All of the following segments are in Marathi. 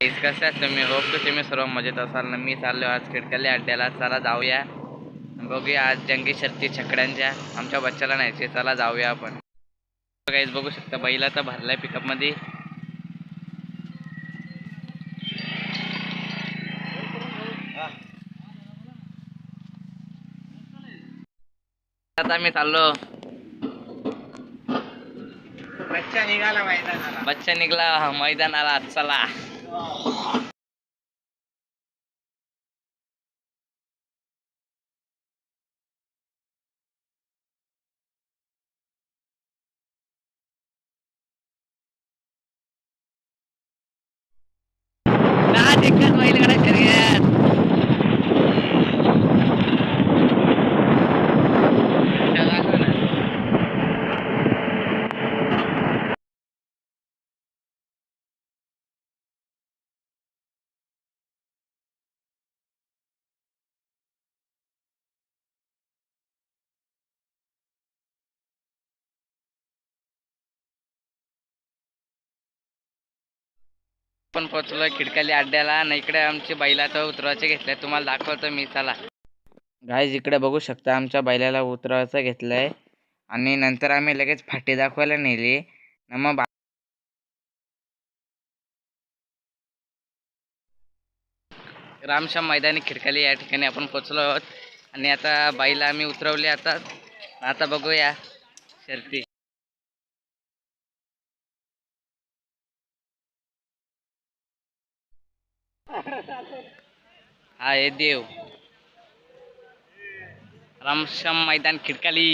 कसे आहात तुम्ही? होप की तुम्ही सर्व मजेत असाल. ना मी चाललो आज खिडकली अड्ड्याला चला जाऊया. बघूया आज जंगी शर्ती छकड्यांच्या. आमच्या बच्चाला न्यायचे चला जाऊया आपण. गाईज बघू शकता बैला तर भरलाय पिकअपमध्ये आता मी चाललो. बच्चा निघाला मैदानाला. बच्चा निघला मैदानाला. चला. നാട്ടിക്കൻ വയലുകളെ पण पोचलो खिडकाली अड्ड्याला आणि इकडे आमचे बैलाचं उतरवायचे घेतलंय तुम्हाला दाखवतो मी चला. गायज इकडे बघू शकता आमच्या बैलाला उतरवायचं घेतलंय. आणि नंतर आम्ही लगेच फाटी दाखवायला नेली. मग बा- रामश्याम मैदानी खिडकाली या ठिकाणी आपण पोचलो आहोत. आणि आता बाईला आम्ही उतरवली आता. आता बघूया शर्ती. हा हे देव. रामश्याम मैदान खिडकाली.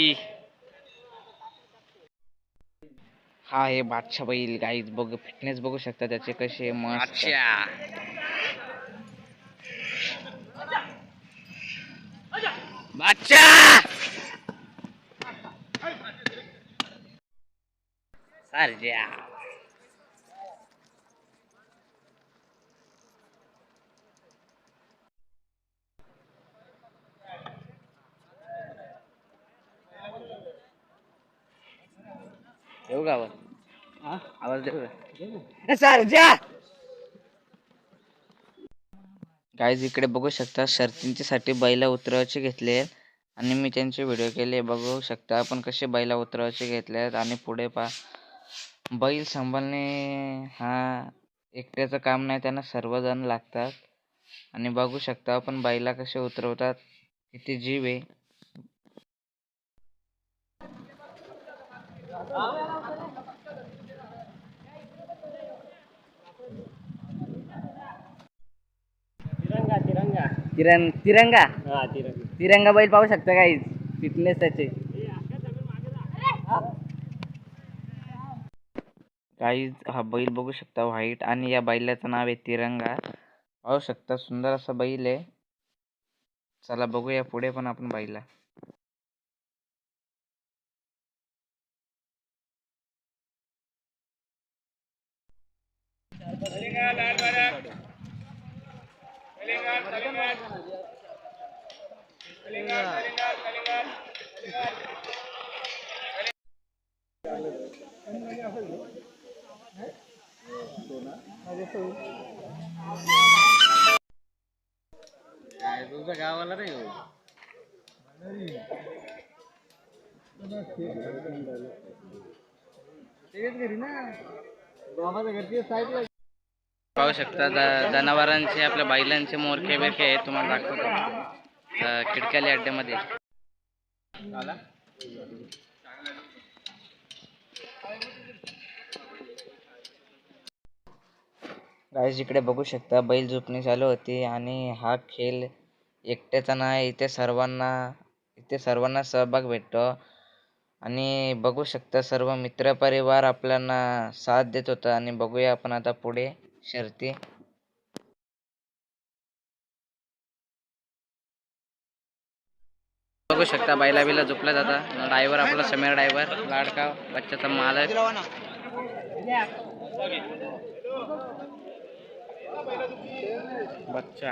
हा हे बादशाह बैल गाईज बघ फिटनेस बघू शकता त्याचे कसे मस्त. बादशाह! सरजा. का आवाज आवाज देऊ का सरजा गाईज इकडे बघू शकता शर्तींच्यासाठी बैला उतरवायचे घेतले आणि मी त्यांचे व्हिडिओ केले. बघू शकता आपण कसे बैला उतरवायचे घेतले आहेत आणि पुढे पा बैल सांभाळणे हा एकट्याचं काम नाही त्यांना सर्वजण लागतात. आणि बघू शकता आपण बैला कसे उतरवतात किती जीव आहे. तिरंगा तिरंग? तिरंगा हा तिरंगा. तिरंगा बैल पाहू शकता काही फिटनेस त्याचे. काही हा बैल बघू शकता व्हाईट आणि या बैलाचं नाव आहे तिरंगा. पाहू शकता सुंदर असा बैल आहे. चला बघूया पुढे पण आपण बैला. तुझ्या गावाला रे घरी ना बाबाच्या घरची साईडला पाहू शकता जनावरांचे आपल्या बैलांचे मोरखे बिरखे आहे तुम्हाला दाखवतो. खिडक्याली अड्ड्यामध्ये. गाईज इकडे बघू शकता बैल झोपणी चालू होती आणि हा खेळ एकट्याचा नाही इथे सर्वांना इथे सर्वांना सहभाग भेटतो. आणि बघू शकता सर्व मित्रपरिवार आपल्याला साथ देत होता आणि बघूया आपण आता पुढे. शर्ती. बघू शकता बायला बिला झोपला जाता. ड्रायव्हर आपला समीर ड्रायव्हर लाडका बच्चाचा मालक. बच्चा.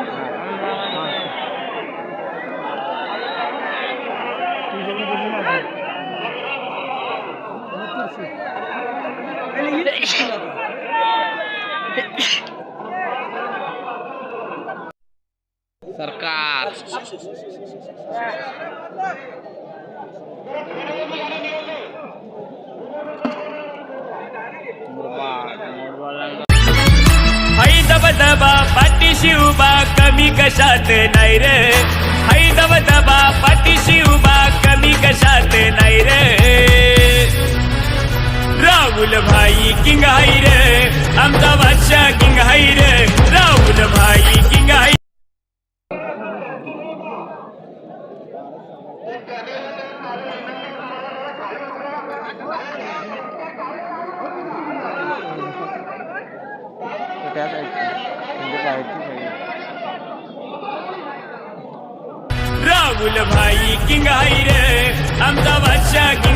सरकार। हाय दब दबा पाठीशी कमी कशात नाही रे. हाय दब दबा पाठीशी उभा कमी कशात नाही रे. राहुल भाई किंग हाय रे. आमचा बादशाह किंग हाय रे. राहुल भाई king king aire, amda bacha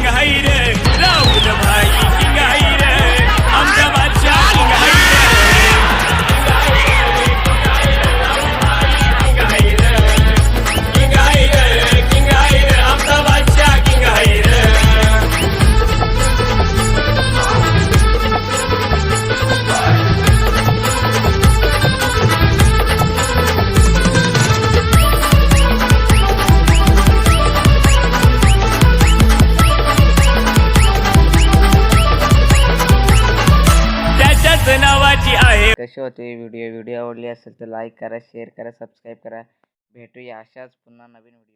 असेल तर लाईक करा शेअर करा सबस्क्राईब करा. भेटूया अशाच पुन्हा नवीन व्हिडिओ